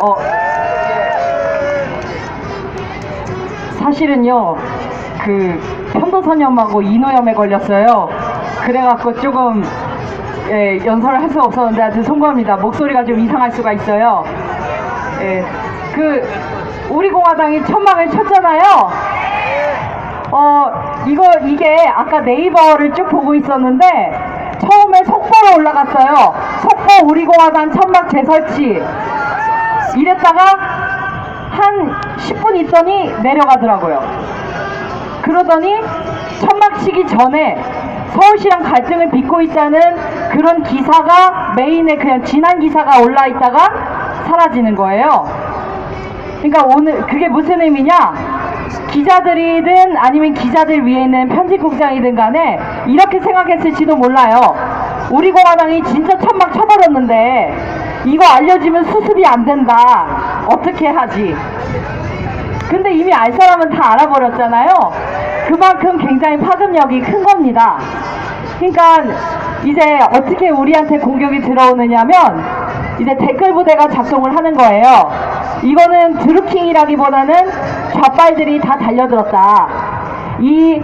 어, 사실은요, 그, 편도선염하고 인후염에 걸렸어요. 그래갖고 조금, 예, 연설을 할 수 없었는데 하여튼 송구합니다. 목소리가 좀 이상할 수가 있어요. 예, 그, 우리 공화당이 천막을 쳤잖아요. 어, 이거, 이게 아까 네이버를 쭉 보고 있었는데, 처음에 속보로 올라갔어요. 속보 우리 공화당 천막 재설치. 이랬다가, 한 10분 있더니 내려가더라고요. 그러더니, 천막 치기 전에 서울시랑 갈등을 빚고 있다는 그런 기사가 메인에 그냥 지난 기사가 올라 있다가 사라지는 거예요. 그러니까 오늘 그게 무슨 의미냐? 기자들이든 아니면 기자들 위에 있는 편집국장이든 간에 이렇게 생각했을지도 몰라요. 우리 공화당이 진짜 천막 쳐버렸는데 이거 알려지면 수습이 안 된다. 어떻게 하지? 근데 이미 알 사람은 다 알아버렸잖아요. 그만큼 굉장히 파급력이 큰 겁니다. 그러니까 이제 어떻게 우리한테 공격이 들어오느냐면 이제 댓글 부대가 작동을 하는 거예요. 이거는 드루킹이라기보다는 좌빨들이 다 달려들었다. 이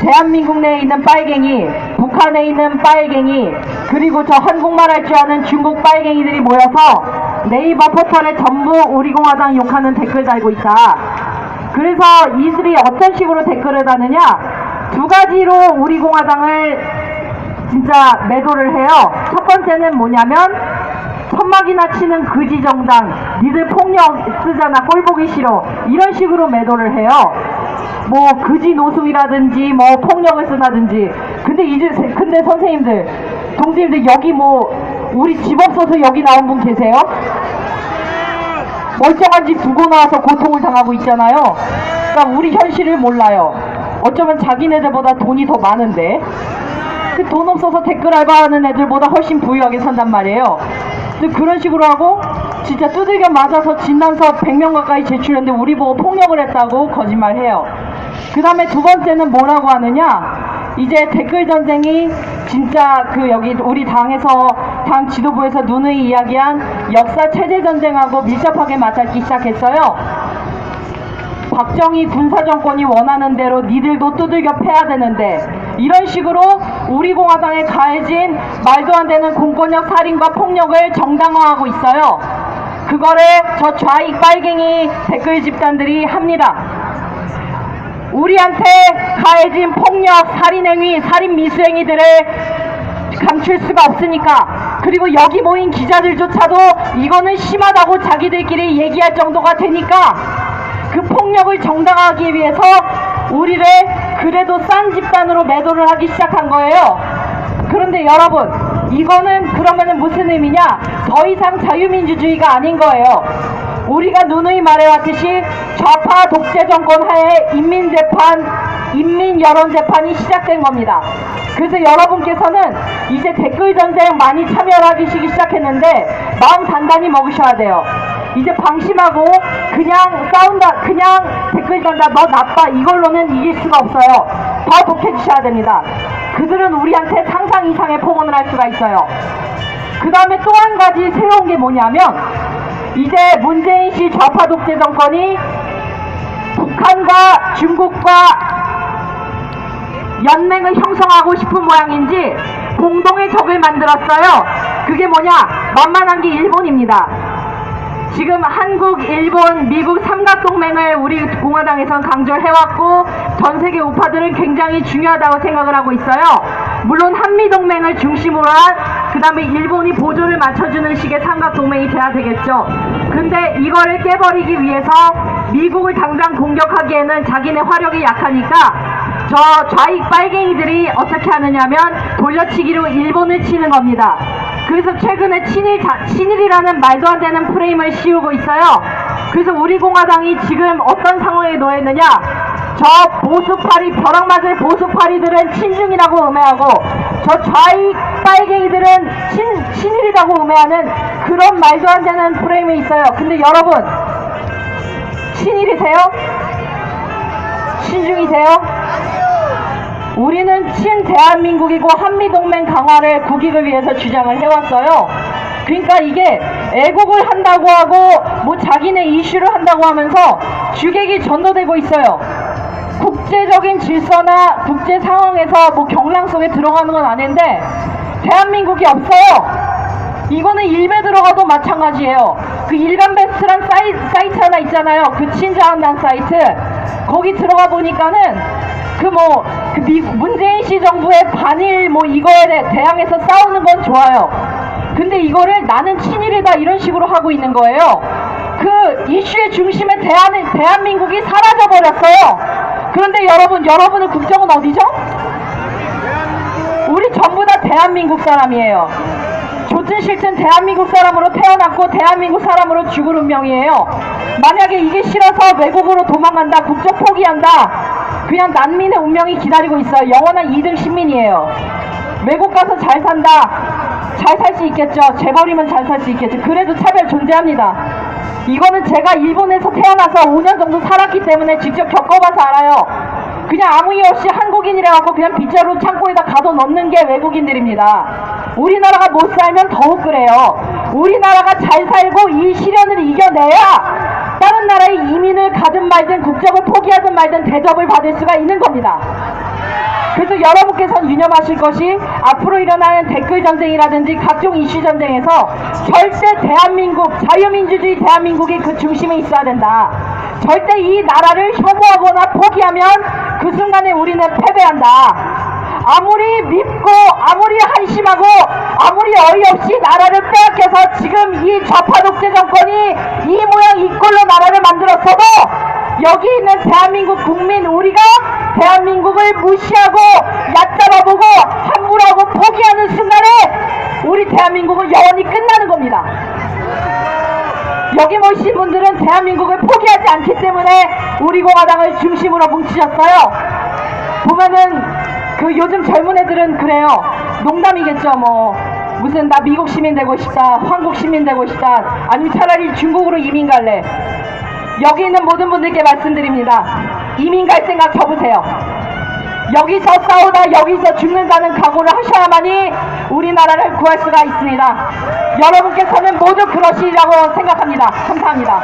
대한민국 내에 있는 빨갱이, 북한에 있는 빨갱이, 그리고 저 한국말 할 줄 아는 중국 빨갱이들이 모여서 네이버 포털에 전부 우리 공화당 욕하는 댓글 달고 있다. 그래서 이들이 어떤 식으로 댓글을 다느냐? 두 가지로 우리 공화당을 진짜 매도를 해요. 첫 번째는 뭐냐면 천막이나 치는 그지 정당, 니들 폭력 쓰잖아, 꼴 보기 싫어. 이런 식으로 매도를 해요. 뭐 그지 노숙이라든지 뭐 폭력을 쓰다든지. 근데 이제 근데 선생님들, 동생님들 여기 뭐 우리 집 없어서 여기 나온 분 계세요? 멀쩡한 집 두고 나와서 고통을 당하고 있잖아요. 그러니까 우리 현실을 몰라요. 어쩌면 자기네들보다 돈이 더 많은데. 그 돈 없어서 댓글 알바하는 애들보다 훨씬 부유하게 산단 말이에요. 그런 식으로 하고 진짜 두들겨 맞아서 진단서 100명 가까이 제출했는데 우리 보고 폭력을 했다고 거짓말해요. 그 다음에 두 번째는 뭐라고 하느냐? 이제 댓글 전쟁이 진짜 그 여기 우리 당에서 당 지도부에서 누누이 이야기한 역사 체제 전쟁하고 밀접하게 맞닿기 시작했어요. 박정희 군사정권이 원하는 대로 니들도 두들겨 패야 되는데 이런 식으로 우리 공화당에 가해진 말도 안 되는 공권력 살인과 폭력을 정당화하고 있어요. 그거를 저 좌익 빨갱이 댓글 집단들이 합니다. 우리한테 가해진 폭력, 살인행위, 살인 미수행위들을 감출 수가 없으니까 그리고 여기 모인 기자들조차도 이거는 심하다고 자기들끼리 얘기할 정도가 되니까 그 폭력을 정당화하기 위해서 우리를 그래도 싼 집단으로 매도를 하기 시작한 거예요. 그런데 여러분, 이거는 그러면은 무슨 의미냐? 더 이상 자유민주주의가 아닌 거예요. 우리가 누누이 말해왔듯이 좌파 독재 정권 하에 인민재판, 인민여론재판이 시작된 겁니다. 그래서 여러분께서는 이제 댓글 전쟁 많이 참여하기 시작했는데 마음 단단히 먹으셔야 돼요. 이제 방심하고 그냥 싸운다, 그냥 댓글 단다, 너 나빠 이걸로는 이길 수가 없어요. 더 독해주셔야 됩니다. 그들은 우리한테 상상 이상의 폭언을 할 수가 있어요. 그 다음에 또 한 가지 새로운 게 뭐냐면 이제 문재인 씨 좌파 독재 정권이 북한과 중국과 연맹을 형성하고 싶은 모양인지 공동의 적을 만들었어요. 그게 뭐냐? 만만한 게 일본입니다. 지금 한국, 일본, 미국 삼각동맹을 우리 공화당에선 강조를 해왔고 전 세계 우파들은 굉장히 중요하다고 생각을 하고 있어요. 물론 한미동맹을 중심으로 한 그 다음에 일본이 보조를 맞춰주는 식의 삼각동맹이 돼야 되겠죠. 근데 이거를 깨버리기 위해서 미국을 당장 공격하기에는 자기네 화력이 약하니까 저 좌익 빨갱이들이 어떻게 하느냐면 돌려치기로 일본을 치는 겁니다. 그래서 최근에 친일, 자, 친일이라는 말도 안 되는 프레임을 씌우고 있어요. 그래서 우리 공화당이 지금 어떤 상황에 놓여있느냐? 저 보수파리, 벼락 맞을 보수파리들은 친중이라고 음해하고 저 좌익 빨갱이들은 친, 친일이라고 음해하는 그런 말도 안 되는 프레임이 있어요. 근데 여러분, 친일이세요? 친중이세요? 우리는 친 대한민국이고 한미동맹 강화를 국익을 위해서 주장을 해왔어요. 그러니까 이게 애국을 한다고 하고 뭐 자기네 이슈를 한다고 하면서 주객이 전도되고 있어요. 국제적인 질서나 국제 상황에서 뭐 경랑 속에 들어가는 건 아닌데 대한민국이 없어요. 이거는 일베 들어가도 마찬가지예요. 그 일간 베스트란 사이, 사이트 하나 있잖아요. 그 친자한단 사이트. 거기 들어가 보니까는 그 뭐, 그 미, 문재인 씨 정부의 반일 뭐 이거에 대- 대항해서 싸우는 건 좋아요. 근데 이거를 나는 친일이다 이런 식으로 하고 있는 거예요. 그 이슈의 중심에 대한, 대한민국이 사라져 버렸어요. 그런데 여러분, 여러분의 국적은 어디죠? 우리 전부 다 대한민국 사람이에요. 좋든 싫든 대한민국 사람으로 태어났고 대한민국 사람으로 죽을 운명이에요. 만약에 이게 싫어서 외국으로 도망간다, 국적 포기한다, 그냥 난민의 운명이 기다리고 있어요. 영원한 2등 시민이에요. 외국 가서 잘 산다, 잘 살 수 있겠죠. 재벌이면 잘 살 수 있겠죠. 그래도 차별 존재합니다. 이거는 제가 일본에서 태어나서 5년 정도 살았기 때문에 직접 겪어봐서 알아요. 그냥 아무 이유 없이 한국인이라 갖고 그냥 빗자루 창고에다 가둬 넣는 게 외국인들입니다. 우리나라가 못 살면 더욱 그래요. 우리나라가 잘 살고 이 시련을 이겨내야 다른 나라에 이민을 가든 말든 국적을 포기하든 말든 대접을 받을 수가 있는 겁니다. 그래서 여러분께서는 유념하실 것이 앞으로 일어나는 댓글 전쟁이라든지 각종 이슈 전쟁에서 절대 대한민국, 자유민주주의 대한민국이 그 중심에 있어야 된다. 절대 이 나라를 혐오하거나 포기하면 그 순간에 우리는 패배한다. 아무리 밉고, 아무리 한심하고, 아무리 어이없이 나라를 빼앗겨서 지금 이 좌파 독재 정권이 이 모양 이 꼴로 나라를 만들었어도 여기 있는 대한민국 국민 우리가 대한민국을 무시하고 얕잡아보고 함부로하고 포기하는 순간에 우리 대한민국은 영원히 끝나는 겁니다. 여기 모이신 분들은 대한민국을 포기하지 않기 때문에 우리 공화당을 중심으로 뭉치셨어요. 보면은 그 요즘 젊은 애들은 그래요. 농담이겠죠 뭐. 무슨 나 미국 시민 되고 싶다, 한국 시민 되고 싶다, 아니면 차라리 중국으로 이민 갈래. 여기 있는 모든 분들께 말씀드립니다. 이민 갈 생각 접으세요. 여기서 싸우다 여기서 죽는다는 각오를 하셔야만이 우리나라를 구할 수가 있습니다. 여러분께서는 모두 그러시리라고 생각합니다. 감사합니다.